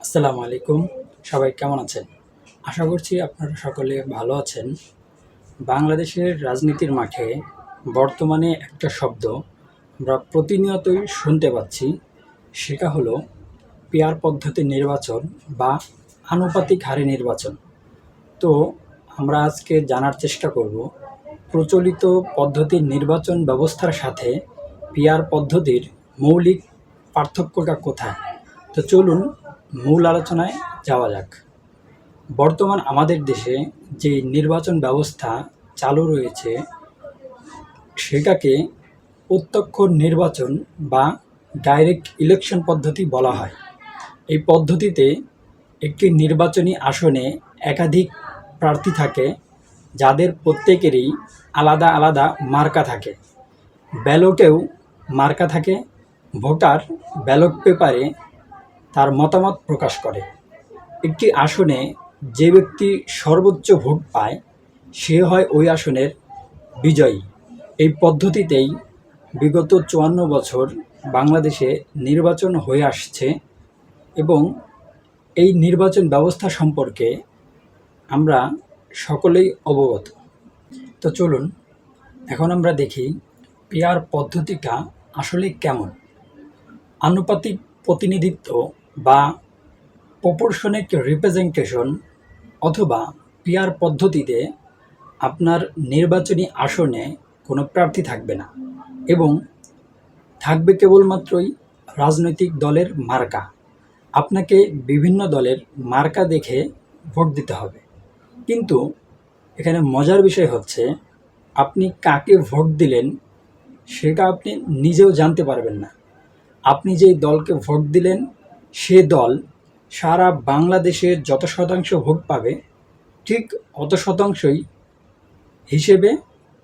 আসসালামু আলাইকুম। সবাই কেমন আছেন? আশা করছি আপনারা সকলে ভালো আছেন। বাংলাদেশের রাজনীতির মাঠে বর্তমানে একটা শব্দ আমরা প্রতিনিয়তই শুনতে পাচ্ছি। সেটা হলো পেয়ার পদ্ধতি নির্বাচন বা আনুপাতিক হারে নির্বাচন। তো আমরা আজকে জানার চেষ্টা করব প্রচলিত পদ্ধতির নির্বাচন ব্যবস্থার সাথে পিয়ার পদ্ধতির মৌলিক পার্থক্যটা কোথায়? তো চলুন মূল আলোচনায় যাওয়া যাক। বর্তমান আমাদের দেশে যে নির্বাচন ব্যবস্থা চালু রয়েছে, সেটাকে প্রত্যক্ষ নির্বাচন বা ডাইরেক্ট ইলেকশন পদ্ধতি বলা হয়। এই পদ্ধতিতে একটি নির্বাচনী আসনে একাধিক প্রার্থী থাকে, যাদের প্রত্যেকেরই আলাদা আলাদা মার্কা থাকে। ব্যালটেও মার্কা থাকে, ভোটার ব্যালট পেপারে তার মতামত প্রকাশ করে। একটি আসনে যে ব্যক্তি সর্বোচ্চ ভোট পায়, সে হয় ওই আসনের বিজয়ী। এই পদ্ধতিতেই বিগত চুয়ান্ন বছর বাংলাদেশে নির্বাচন হয়ে আসছে এবং এই নির্বাচন ব্যবস্থা সম্পর্কে আমরা সকলেই অবগত। তো চলুন, এখন আমরা দেখি পেয়ার পদ্ধতিটা আসলে কেমন। আনুপাতিক প্রতিনিধিত্ব বা প্রপোর্শনিক রিপ্রেজেন্টেশন অথবা পিয়ার পদ্ধতিতে আপনার নির্বাচনী আসনে কোনো প্রার্থী থাকবে না এবং থাকবে কেবলমাত্রই রাজনৈতিক দলের মার্কা। আপনাকে বিভিন্ন দলের মার্কা দেখে ভোট দিতে হবে। কিন্তু এখানে মজার বিষয় হচ্ছে, আপনি কাকে ভোট দিলেন সেটা আপনি নিজেও জানতে পারবেন না। আপনি যেই দলকে ভোট দিলেন, সে দল সারা বাংলাদেশের যত শতাংশ ভোট পাবে, ঠিক অত শতাংশই হিসেবে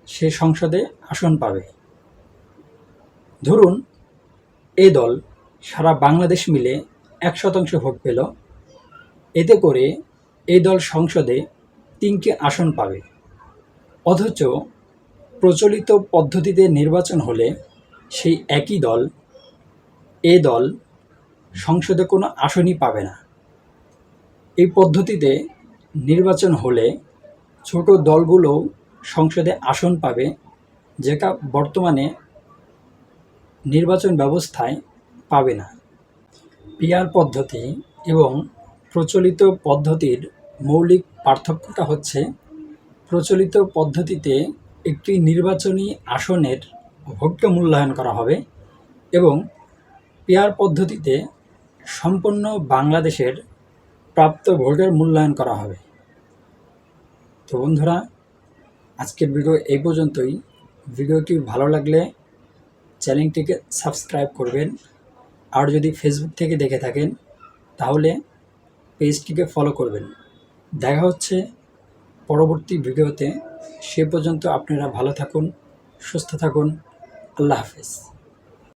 সে সংসদে আসন পাবে। ধরুন, এ দল সারা বাংলাদেশ মিলে এক শতাংশ ভোট পেল, এতে করে এই দল সংসদে তিনটি আসন পাবে। অথচ প্রচলিত পদ্ধতিতে নির্বাচন হলে সেই একই দল এ দল সংসদে কোনো আসনই পাবে না। এই পদ্ধতিতে নির্বাচন হলে ছোট দলগুলোও সংসদে আসন পাবে, যেটা বর্তমানে নির্বাচন ব্যবস্থায় পাবে না। পিয়ার পদ্ধতি এবং প্রচলিত পদ্ধতির মৌলিক পার্থক্যটা হচ্ছে, প্রচলিত পদ্ধতিতে একটি নির্বাচনী আসনের ভোটকে মূল্যায়ন করা হবে এবং পেয়ার পদ্ধতিতে সম্পূর্ণ বাংলাদেশের প্রাপ্ত ভোটের মূল্যায়ন করা হবে। তো বন্ধুরা, আজকের ভিডিও এই পর্যন্তই। ভিডিওটি ভালো লাগলে চ্যানেলটিকে সাবস্ক্রাইব করবেন। আর যদি ফেসবুক থেকে দেখে থাকেন, তাহলে পেজটিকে ফলো করবেন। দেখা হচ্ছে পরবর্তী ভিডিওতে। সে পর্যন্ত আপনারা ভালো থাকুন, সুস্থ থাকুন। আল্লাহ হাফেজ।